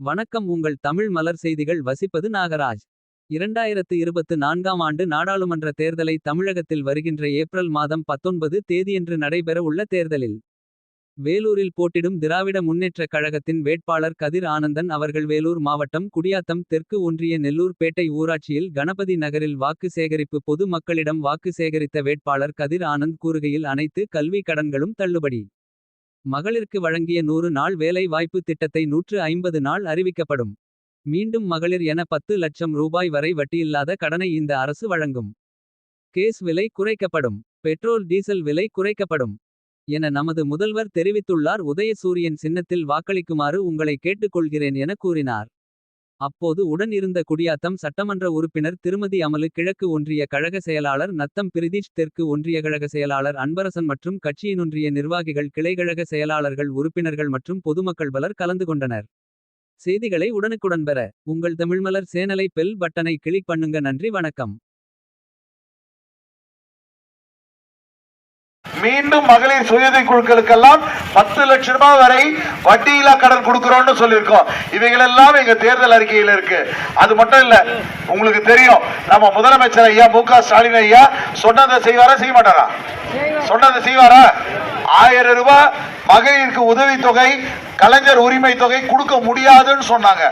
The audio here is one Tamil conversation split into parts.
வணக்கம் உங்கள் தமிழ் மலர் செய்திகள் வசிப்பது நாகராஜ். இரண்டாயிரத்து இருபத்து நான்காம் ஆண்டு நாடாளுமன்ற தேர்தலை தமிழகத்தில் வருகின்ற ஏப்ரல் மாதம் 19 தேதியன்று நடைபெற உள்ள தேர்தலில். வேலூரில் போட்டிடும் திராவிட முன்னேற்றக் கழகத்தின் வேட்பாளர் கதிர் ஆனந்தன் அவர்கள் வேலூர் மாவட்டம் குடியாத்தம் தெற்கு ஒன்றிய நெல்லூர் பேட்டை ஊராட்சியில் கணபதி நகரில் வாக்கு சேகரிப்பு பொது மக்களிடம் வாக்கு சேகரித்த வேட்பாளர் கதிர் ஆனந்த் கூறுகையில் அனைத்து கல்வி கடன்களும் தள்ளுபடி. மகளிருக்கு வழங்கிய நூறு நாள் வேலை வாய்ப்பு திட்டத்தை நூற்று ஐம்பது நாள் அறிவிக்கப்படும். மீண்டும் மகளிர் என பத்து லட்சம் ரூபாய் வரை வட்டியில்லாத கடனை இந்த அரசு வழங்கும். கேஸ் விலை குறைக்கப்படும். பெட்ரோல் டீசல் விலை குறைக்கப்படும். என நமது முதல்வர் தெரிவித்துள்ளார் உதயசூரியன் சின்னத்தில் வாக்களிக்குமாறு உங்களை கேட்டுக்கொள்கிறேன் என கூறினார். அப்போது உடன் இருந்த குடியாத்தம் சட்டமன்ற உறுப்பினர் திருமதி அமலு கிழக்கு ஒன்றிய கழக செயலாளர் நத்தம் பிரதீஷ் தெற்கு ஒன்றிய கழக செயலாளர் அன்பரசன் மற்றும் கட்சியினொன்றிய நிர்வாகிகள் கிளைகழக செயலாளர்கள் உறுப்பினர்கள் மற்றும் பொதுமக்கள் பலர் கலந்து கொண்டனர். செய்திகளை உடனுக்குடன் பெற உங்கள் தமிழ்மலர் சேனலை பெல் பட்டனை கிளிக் பண்ணுங்க நன்றி வணக்கம். மீண்டும் மகளிர் சுயதை குழுக்களுக்கெல்லாம் பத்து லட்சம் ரூபாய் வரை வட்டியில்லா கடன் கொடுக்கிறோம்னு சொல்லியிருக்கோம். இவைகள் எல்லாம் எங்க தேர்தல் அறிக்கையில் இருக்கு. அது மட்டும் இல்ல உங்களுக்கு தெரியும் நம்ம முதலமைச்சர் ஐயா மு க ஸ்டாலின் ஐயா சொன்னதை செய்வாரா செய்ய மாட்டாரா? சொன்னதை செய்வாரா? ஆயிரம் ரூபாய் மகளிருக்கு உதவித்தொகை கலைஞர் உரிமை தொகை கொடுக்க முடியாதுன்னு சொன்னாங்க.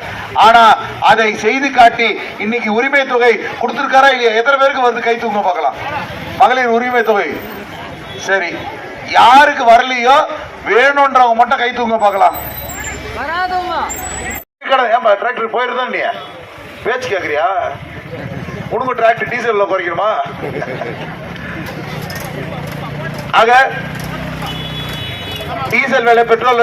ஆனா அதை செய்து காட்டி இன்னைக்கு உரிமை தொகை கொடுத்திருக்காரா இல்லையா? எத்தனை பேருக்கு வருது? கை தூங்க பார்க்கலாம். மகளிர் உரிமை தொகை. சரி யாருக்கு வரலையோ வேணும்ன்றவங்க மட்டும் கை தூங்க பார்க்கலாம். ஏன்பா டிராக்டர் போயிருந்தா நீ? பேச்சு கேக்குறியா? உனக்கு டிராக்டர் டீசல்ல குறைக்கணுமா? ஆக டீசல் விலை பெட்ரோல்